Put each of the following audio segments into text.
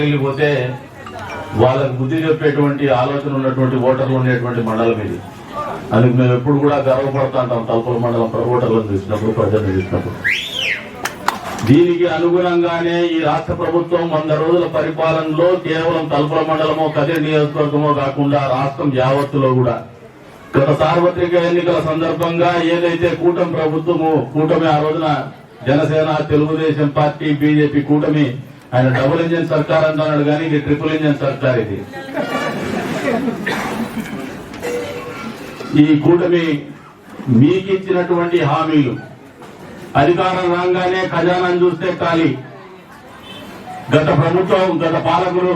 వెళ్ళిపోతే వాళ్ళకు బుద్ధి చెప్పేటువంటి ఆలోచన ఉన్నటువంటి ఓటర్లు ఉండేటువంటి మండలం ఇది. అందుకు మేము ఎప్పుడు కూడా గర్వపడతా ఉంటాం తలుపుల మండలం ప్ర- ఓటర్లను చూసినప్పుడు ప్రజలను చూసినప్పుడు దీనికి అనుగుణంగానే ఈ రాష్ట్ర ప్రభుత్వం వంద రోజుల పరిపాలనలో కేవలం తలుపుల మండలమో కదిరి నియోజకవర్గమో కాకుండా రాష్ట్రం యావత్తులో కూడా. గత సార్వత్రిక ఎన్నికల సందర్భంగా ఏదైతే కూటమి ప్రభుత్వము కూటమి ఆ రోజున జనసేన తెలుగుదేశం పార్టీ బీజేపీ కూటమి ఆయన డబుల్ ఇంజిన్ సర్కార్ అంటున్నాడు కానీ ఇది ట్రిపుల్ ఇంజిన్ సర్కార్ ఇది. ఈ కూటమి మీకు ఇచ్చినటువంటి హామీలు. అధికారం రాగానే ఖజానాను చూస్తే ఖాళీ. గత ప్రభుత్వం గత పాలకులు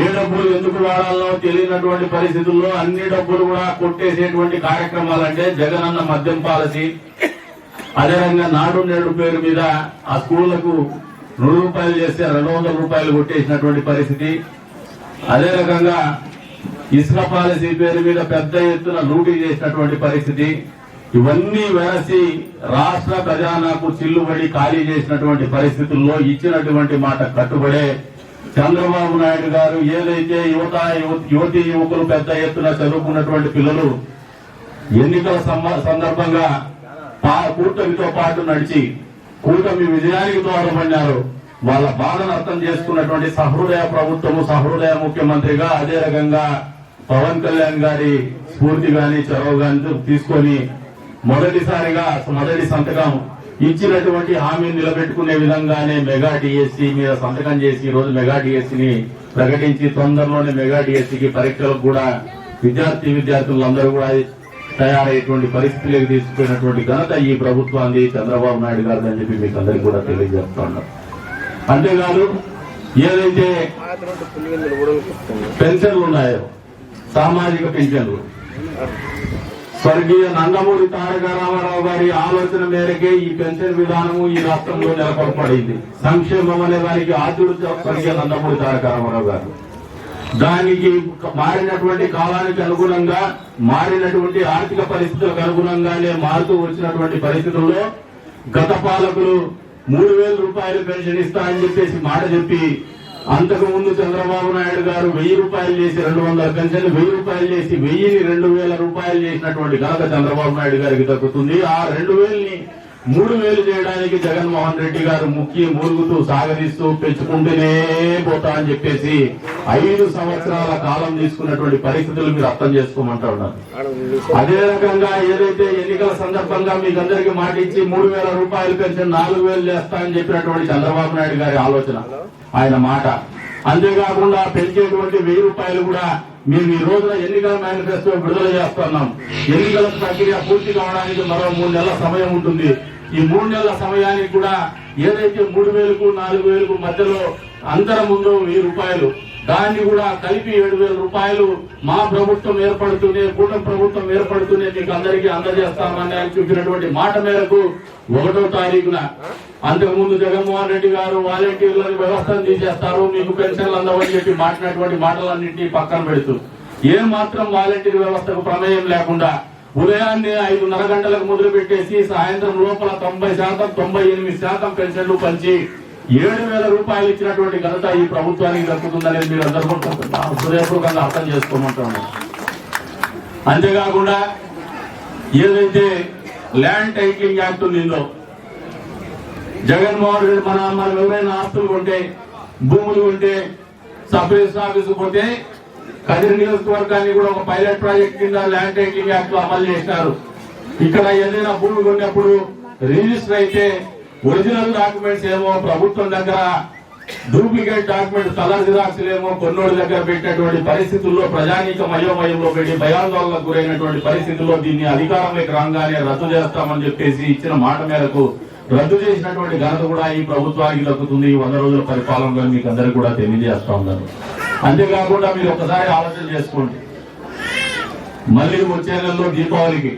ఏ డబ్బులు ఎందుకు వాడాలో తెలియనటువంటి పరిస్థితుల్లో అన్ని డబ్బులు కూడా కొట్టేసేటువంటి కార్యక్రమాలంటే జగనన్న మద్యం పాలసీ. అదేవిధంగా నాడు నేడు పేరు మీద ఆ స్కూళ్ళకు నూరు రూపాయలు చేస్తే రెండు వందల రూపాయలు కొట్టేసినటువంటి పరిస్థితి. అదే రకంగా ఇసుక పాలసీ పేరు మీద పెద్ద ఎత్తున లూటీ చేసినటువంటి పరిస్థితి. ఇవన్నీ వేసి రాష్ట్ర ఖజానాకు చిల్లుబడి ఖాళీ చేసినటువంటి పరిస్థితుల్లో ఇచ్చినటువంటి మాట కట్టుబడే చంద్రబాబు నాయుడు గారు ఏదైతే యువత యువ- యువతి యువకులు పెద్ద ఎత్తున చదువుకున్నటువంటి పిల్లలు ఎన్నికల సందర్భంగా పా- కూటమితో పాటు నడిచి కూటమి విజయానికి దోహదపడినారు వాళ్ళ బాధను అర్థం చేసుకున్నటువంటి సహృదయ ప్రభుత్వము సహృదయ ముఖ్యమంత్రిగా అదే రకంగా పవన్ కళ్యాణ్ గారి స్ఫూర్తి గాని చొరవ గాని తీసుకొని మొదటిసారిగా మొదటి సంతకం ఇచ్చినటువంటి హామీ నిలబెట్టుకునే విధంగానే మెగా డిఎస్సి మీద సంతకం చేసి ఈ రోజు మెగా డిఎస్సిని ప్రకటించి తొందరలోనే మెగా డిఎస్సికి పరీక్షలకు కూడా విద్యార్థి విద్యార్థులందరూ కూడా తయారయ్యేటువంటి పరిస్థితులకు తీసుకుపోయినటువంటి ఘనత ఈ ప్రభుత్వాన్ని చంద్రబాబు నాయుడు గారు అని చెప్పి మీకు అందరికీ కూడా తెలియజేస్తున్నాం అంతేకాదు ఏదైతే పెన్షన్లు ఉన్నాయో సామాజిక పెన్షన్లు. స్వర్గీయ నందమూరి తారక రామారావు గారి ఆలోచన మేరకే ఈ పెన్షన్ విధానము ఈ రాష్ట్రంలో నెలకొల్పబడింది. సంక్షేమం అనే దానికి ఆద్యుడు స్వర్గీయ నందమూరి తారక రామారావు గారు. దానికి మారినటువంటి కాలానికి అనుగుణంగా మారినటువంటి ఆర్థిక పరిస్థితులకు అనుగుణంగానే మారుతూ వచ్చినటువంటి పరిస్థితుల్లో గత పాలకులు మూడు వేల రూపాయలు పెన్షన్ ఇస్తా అని చెప్పేసి మాట చెప్పి అంతకు ముందు చంద్రబాబు నాయుడు గారు వెయ్యి రూపాయలు చేసి రెండు వందల పెన్షన్ వెయ్యి రూపాయలు చేసి వెయ్యిని రెండు వేల రూపాయలు చేసినటువంటి ఘనత చంద్రబాబు నాయుడు గారికి దక్కుతుంది. ఆ రెండు వేలని మూడు వేలు చేయడానికి జగన్మోహన్ రెడ్డి గారు ముఖ్య మూలుగుతూ సాగదీస్తూ పెంచుకుంటూనే పోతా అని చెప్పేసి ఐదు సంవత్సరాల కాలం తీసుకున్నటువంటి పరిస్థితులు మీరు అర్థం చేసుకోమంటా ఉన్నారు. అదే రకంగా ఏదైతే ఎన్నికల సందర్భంగా మీకు అందరికి మాటించి మూడు వేల రూపాయలు పెన్షన్ నాలుగు వేలు చేస్తా అని చెప్పినటువంటి చంద్రబాబు నాయుడు గారి ఆలోచన ఆయన మాట. అంతేకాకుండా పెంచేటువంటి వెయ్యి రూపాయలు కూడా మేము ఈ రోజున ఎన్నికల మేనిఫెస్టో విడుదల చేస్తున్నాం. ఎన్నికల ప్రక్రియ పూర్తి కావడానికి మరో మూడు నెలల సమయం ఉంటుంది. ఈ మూడు నెలల సమయానికి కూడా ఏదైతే మూడు వేలకు నాలుగు వేలకు మధ్యలో అంతరం ఉందో వెయ్యి రూపాయలు దాన్ని కూడా కలిపి ఏడు వేల రూపాయలు మా ప్రభుత్వం ఏర్పడుతూనే కూటమి ప్రభుత్వం ఏర్పడుతూనే మీకు అందరికీ అందజేస్తామని ఆయన చూపినటువంటి మాట మేరకు ఒకటో తారీఖున అంతకుముందు జగన్మోహన్ రెడ్డి గారు వాలంటీర్లను వ్యవస్థను తీసేస్తారు మీకు పెన్షన్లు అందవని చెప్పి మాట్లాడినటువంటి మాటలన్నింటినీ పక్కన పెడుతూ ఏ మాత్రం వాలంటీర్ వ్యవస్థకు ప్రమేయం లేకుండా ఉదయాన్నే ఐదున్నర గంటలకు మొదలు పెట్టేసి సాయంత్రం లోపల తొంభై శాతం తొంభై ఎనిమిది శాతం పెన్షన్లు పంచి ఏడు వేల రూపాయలు ఇచ్చినటువంటి ఘనత ఈ ప్రభుత్వానికి దక్కుతుందనేది మీరు అందరూ హృదయపూర్వకంగా అర్థం చేసుకోమంటున్నాను. అంతేకాకుండా ఏదైతే ల్యాండ్ టైటిలింగ్ యాక్ట్ ఉందో జగన్మోహన్ రెడ్డి మన మనం ఎవరైనా ఆస్తులు కొంటే భూములు కొంటే సబ్ రిజిస్టర్ ఆఫీసు పోతే కదిరి నియోజకవర్గాన్ని కూడా ఒక పైలట్ ప్రాజెక్ట్ కింద ల్యాండ్ టైటిలింగ్ యాక్ట్లో అమలు చేసినారు. ఇక్కడ ఏదైనా భూమి కొన్నప్పుడు రిజిస్టర్ అయితే ఒరిజినల్ డాక్యుమెంట్స్ ఏమో ప్రభుత్వం దగ్గర డూప్లికేట్ డాక్యుమెంట్ కలర్ జిరాక్స్ ఏమో కొన్నోడి దగ్గర పెట్టినటువంటి పరిస్థితుల్లో ప్రజానీకం అయోమయంలో పెట్టి భయాందోళనకు గురైనటువంటి పరిస్థితుల్లో దీన్ని అధికారంలోకి రాగానే రద్దు చేస్తామని చెప్పేసి ఇచ్చిన మాట మేరకు రద్దు చేసినటువంటి ఘనత కూడా ఈ ప్రభుత్వానికి దక్కుతుంది. ఈ వంద రోజుల పరిపాలనలో మీకు అందరికీ కూడా తెలియజేస్తా ఉన్నాను. అంతేకాకుండా మీరు ఒకసారి ఆలోచన చేసుకోండి. మళ్ళీ వచ్చే నెలలో దీపావళికి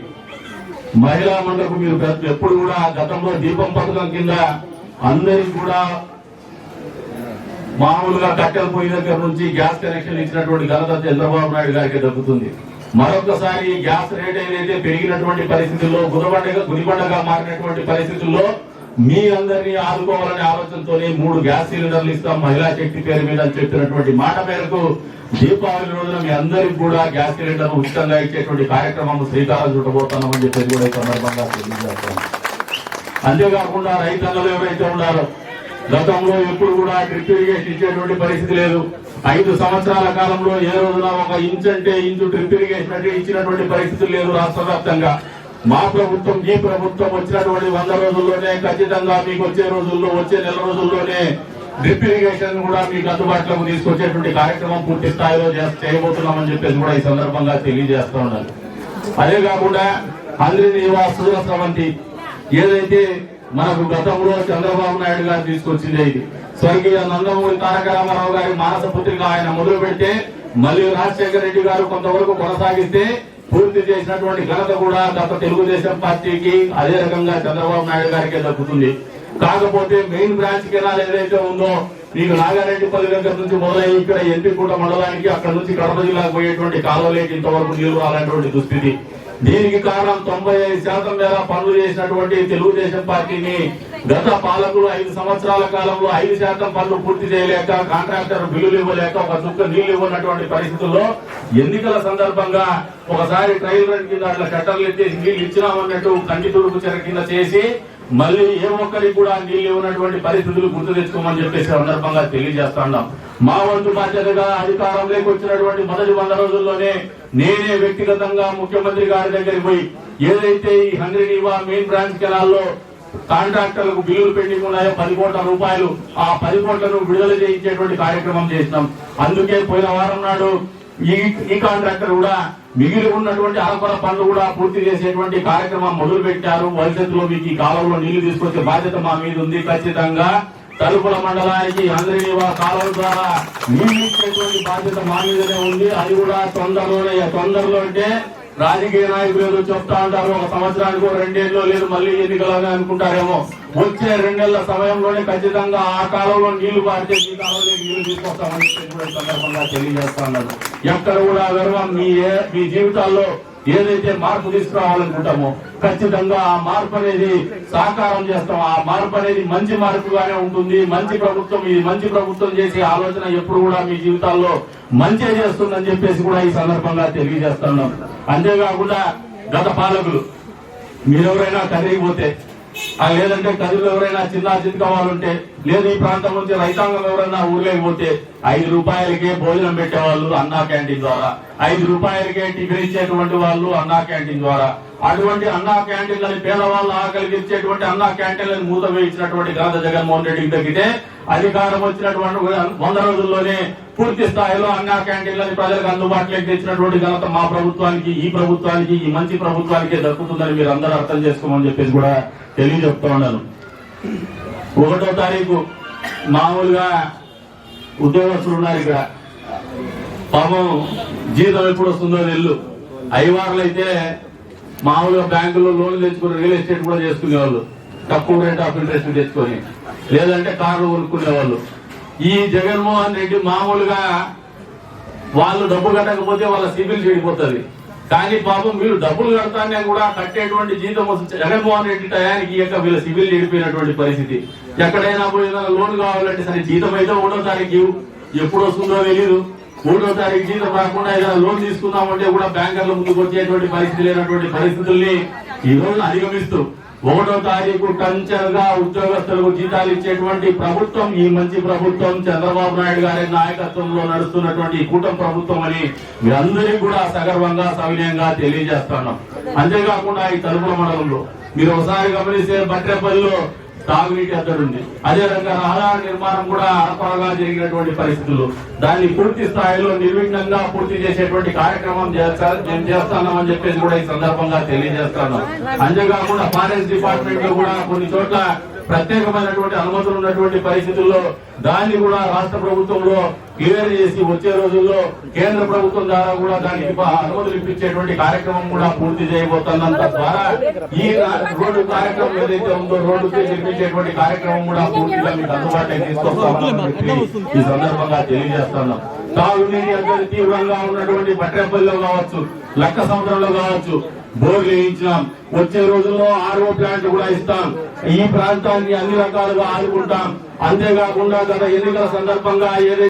మహిళా మండలకు మీరు ఎప్పుడు కూడా గతంలో దీపం పథకం కింద అందరికి కూడా మామూలుగా కట్టెలు పోయిన దగ్గర నుంచి గ్యాస్ కనెక్షన్ ఇచ్చినటువంటి ఘనత చంద్రబాబు నాయుడు గారికి దక్కుతుంది. మరొకసారి గ్యాస్ రేట్ ఏదైతే పెరిగినటువంటి పరిస్థితుల్లో గురబండగా గురిబండగా మారినటువంటి పరిస్థితుల్లో మీ అందరినీ ఆదుకోవాలనే ఆలోచనతోనే మూడు గ్యాస్ సిలిండర్లు ఇస్తాం మహిళా శక్తి పేరు మీద అని చెప్పినటువంటి మాట మేరకు దీపావళి రోజున మీ అందరికి కూడా గ్యాస్ సిలిండర్ ఉచితంగా ఇచ్చేటువంటి కార్యక్రమం శ్రీకారం చుట్టబోతున్నామని చెప్పేసి కూడా ఈ సందర్భంగా తెలియజేస్తాం. అంతేకాకుండా రైతన్నలు ఎవరైతే ఉన్నారో గతంలో ఎప్పుడు కూడా డ్రిప్ ఇరిగేషన్ ఇచ్చేటువంటి పరిస్థితి లేదు. ఐదు సంవత్సరాల కాలంలో ఏ రోజున ఒక ఇంచ్ అంటే ఇంచు డ్రిప్ ఇరిగేషన్ అంటే ఇచ్చినటువంటి పరిస్థితి లేదు రాష్ట్ర వ్యాప్తంగా. మా ప్రభుత్వం ఈ ప్రభుత్వం వచ్చినటువంటి వంద రోజుల్లోనే ఖచ్చితంగా మీకు వచ్చే రోజుల్లో వచ్చే నెల రోజుల్లోనే డ్రిప్ ఇరిగేషన్ కూడా మీకు అందుబాటులోకి తీసుకొచ్చేటువంటి కార్యక్రమం పూర్తి స్థాయిలో చేయబోతున్నామని చెప్పేసి కూడా ఈ సందర్భంగా తెలియజేస్తా ఉన్నాను. అదే కాకుండా అందరి నివాస వంటి ఏదైతే మనకు గతంలో చంద్రబాబు నాయుడు గారు తీసుకొచ్చింది ఇది. స్వర్గీయ నందమూరి తారక రామారావు గారి మానస పుత్రిక ఆయన మొదలు మళ్ళీ రాజశేఖర రెడ్డి గారు కొంతవరకు కొనసాగిస్తే పూర్తి చేసినటువంటి ఘనత కూడా గత తెలుగుదేశం పార్టీకి అదే రకంగా చంద్రబాబు నాయుడు గారికి దక్కుతుంది. కాకపోతే మెయిన్ బ్రాంచ్ కెనాల్ ఏదైతే ఉందో మీకు నాగారెడ్డిపల్లి దగ్గర నుంచి మొదలై ఇక్కడ ఎంపీకూట మండలానికి అక్కడ నుంచి కడప జిల్లాకు పోయేటువంటి కాలువలేకి ఇంతవరకు నీళ్ళు రాలనేటువంటి దుస్థితి. దీనికి కారణం తొంభై శాతం మేర పనులు చేసినటువంటి తెలుగుదేశం పార్టీని గత పాలకులు ఐదు సంవత్సరాల కాలంలో ఐదు శాతం పనులు పూర్తి చేయలేక కాంట్రాక్టర్ బిల్లులు ఇవ్వలేక ఒక చుక్క నీళ్ళు ఇవ్వనటువంటి పరిస్థితుల్లో ఎన్నికల సందర్భంగా ఒకసారి ట్రయల్ రన్ కింద అట్లా షట్టర్లు ఎత్తేసి నీళ్ళు ఇచ్చినామన్నట్టు కంటి తుడుపు చెర కింద చేసి మళ్ళీ ఏ ఒక్కరికి కూడా నీళ్ళు ఇవ్వనటువంటి పరిస్థితులు గుర్తు తెచ్చుకోమని చెప్పేసి సందర్భంగా తెలియజేస్తున్నాం మా వంతు బాధ్యతగా అధికారంలోకి వచ్చినటువంటి మొదటి వంద రోజుల్లోనే నేనే వ్యక్తిగతంగా ముఖ్యమంత్రి గారి దగ్గరికి పోయి ఏదైతే ఈ హంగ్రీ మెయిన్ బ్రాంచ్ కెనాల్లో కాంట్రాక్టర్లకు బిల్లులు పెండింగ్ ఉన్నాయో పది కోట్ల రూపాయలు ఆ పది కోట్లను విడుదల చేయించేటువంటి కార్యక్రమం చేసినాం. అందుకే పోయిన వారం నాడు ఈ ఈ కాంట్రాక్టర్ కూడా మిగిలి ఉన్నటువంటి ఆకుల పనులు కూడా పూర్తి చేసేటువంటి కార్యక్రమం మొదలు పెట్టారు భవిష్యత్తులో మీకు ఈ కాలంలో నీళ్ళు తీసుకొచ్చే బాధ్యత మా మీద ఉంది. ఖచ్చితంగా తలుపుల మండలానికి అందరినీవా కాలం ద్వారా నీళ్ళు ఇచ్చేటువంటి బాధ్యత మా మీదనే ఉంది. అది కూడా తొందరలోనే తొందరలో అంటే రాజకీయ నాయకులు ఏదో చెప్తా ఉంటారు ఒక సంవత్సరానికి రెండేళ్ళు లేదు మళ్ళీ ఎన్నికలని అనుకుంటారేమో. వచ్చే రెండేళ్ళ సమయంలోనే ఖచ్చితంగా ఆ కాలంలో నీళ్ళు పారితే ఈ కాలంలో నీళ్ళు తీసుకొస్తామని సందర్భంగా తెలియజేస్తా ఉన్నారు ఎక్కడ కూడా గర్వం మీ ఏ- మీ జీవితాల్లో ఏదైతే మార్పు తీసుకురావాలనుకుంటామో ఖచ్చితంగా ఆ మార్పు అనేది సాకారం చేస్తాం. ఆ మార్పు అనేది మంచి మార్పుగానే ఉంటుంది. మంచి ప్రభుత్వం ఇది మంచి ప్రభుత్వం చేసే ఆలోచన ఎప్పుడు కూడా మీ జీవితాల్లో మంచి చేస్తుందని చెప్పేసి కూడా ఈ సందర్భంగా తెలియజేస్తున్నాం. అంతేకాకుండా గత పాలకులు మీరెవరైనా కదిలిపోతే ఆ లేదంటే కదిలో ఎవరైనా చిన్న చితక వాళ్ళు ఉంటే లేదు ఈ ప్రాంతం నుంచి రైతాంగం ఎవరైనా ఊర్లేకపోతే ఐదు రూపాయలకే భోజనం పెట్టేవాళ్ళు అన్నా క్యాంటీన్ ద్వారా. ఐదు రూపాయలకే టిఫిన్ ఇచ్చేటువంటి వాళ్ళు అన్నా క్యాంటీన్ ద్వారా. అటువంటి అన్నా క్యాంటీన్లని పేదవాళ్ళు ఆకలికి ఇచ్చేటువంటి అన్నా క్యాంటీన్లను మూత వేయించినటువంటి ఘనత జగన్మోహన్ రెడ్డికి తగ్గితే అధికారం వచ్చినటువంటి వంద రోజుల్లోనే పూర్తి స్థాయిలో అన్నా క్యాంటీన్లని ప్రజలకు అందుబాటులోకి తెచ్చినటువంటి ఘనత మా ప్రభుత్వానికి ఈ ప్రభుత్వానికి ఈ మంచి ప్రభుత్వానికి దక్కుతుందని మీరు అందరూ అర్థం చేసుకోమని చెప్పేసి కూడా తెలియజెప్తా ఉన్నాను. ఒకటో తారీఖు మామూలుగా ఉద్యోగస్తులు ఉన్నారు ఇక్కడ. పాపం జీతం ఎప్పుడు వస్తుందో ఇల్లు ఐవార్లు అయితే మామూలుగా బ్యాంకులో లోన్లు తెచ్చుకుని రియల్ ఎస్టేట్ కూడా చేసుకునేవాళ్ళు. తక్కువ రేట్ ఆఫ్ ఇంట్రెస్ట్ తెచ్చుకొని. లేదంటే కార్లు కొనుక్కునేవాళ్ళు. ఈ జగన్మోహన్ రెడ్డి మామూలుగా వాళ్ళు డబ్బు కట్టకపోతే వాళ్ళ సిబిల్ చెడిపోతుంది. కానీ పాపం మీరు డబ్బులు కడతానే కూడా కట్టేటువంటి జీతం వస్తుంది జగన్మోహన్ రెడ్డి టయానికి ఇక వీళ్ళ సిబిల్ చెడిపోయినటువంటి పరిస్థితి. ఎక్కడైనా పోయినా లోన్ కావాలంటే సరే జీతం అయితే ఒకటో తారీఖు ఎప్పుడు వస్తుందో తెలియదు మూడో తారీఖు జీతం రాకుండా ఏదైనా లోన్ తీసుకుందామంటే కూడా బ్యాంకర్ల ముందుకు వచ్చేటువంటి పరిస్థితి లేనటువంటి పరిస్థితుల్ని ఈ రోజు అధిగమిస్తూ ఒకటో తారీఖు కంచెలుగా ఉద్యోగస్తులకు జీతాలు ఇచ్చేటువంటి ప్రభుత్వం ఈ మంచి ప్రభుత్వం చంద్రబాబు నాయుడు గారి నాయకత్వంలో నడుస్తున్నటువంటి కూటమి ప్రభుత్వం అని మీరందరికీ కూడా సగర్వంగా సవినయంగా తెలియజేస్తున్నాం అంతేకాకుండా ఈ తలుపుల మండలంలో మీరు ఒకసారి గమనిస్తే బట్రేపల్లిలో తాగునీటి అద్దడు ఉంది. అదే రకంగా రహదారి నిర్మాణం కూడా అరకొరగా జరిగినటువంటి పరిస్థితులు. దాన్ని పూర్తి స్థాయిలో నిర్విఘ్నంగా పూర్తి చేసేటువంటి కార్యక్రమం చేస్తా మేము చేస్తామని చెప్పేసి కూడా ఈ సందర్భంగా తెలియజేస్తాను. అంతేకాకుండా ఫారెస్ట్ డిపార్ట్మెంట్లో కూడా కొన్ని చోట్ల ప్రత్యేకమైనటువంటి అనుమతులు ఉన్నటువంటి పరిస్థితుల్లో దాన్ని కూడా రాష్ట్ర ప్రభుత్వంలో క్లియర్ చేసి వచ్చే రోజుల్లో కేంద్ర ప్రభుత్వం ద్వారా కూడా దానికి అనుమతులు ఇప్పించేటువంటి కార్యక్రమం కూడా పూర్తి చేయబోతున్నంత ద్వారా ఈ రోడ్డు కార్యక్రమం ఏదైతే ఉందో రోడ్డు నిర్మించేటువంటి కార్యక్రమం కూడా పూర్తిగా మీకు అందుబాటులో తీసుకొస్తామని ఈ సందర్భంగా తెలియజేస్తున్నాం. తాగునీటి అద్దెలు తీవ్రంగా ఉన్నటువంటి బట్రేపల్లిలో కావచ్చు లక్క సముద్రంలో కావచ్చు బోర్లు వేయించినాం. వచ్చే రోజుల్లో ఆర్ఓ ప్లాంట్ కూడా ఇస్తాం. ఈ ప్రాంతాన్ని అన్ని రకాలుగా ఆదుకుంటాం. అంతేకాకుండా గత ఎన్నికల సందర్భంగా ఏదైతే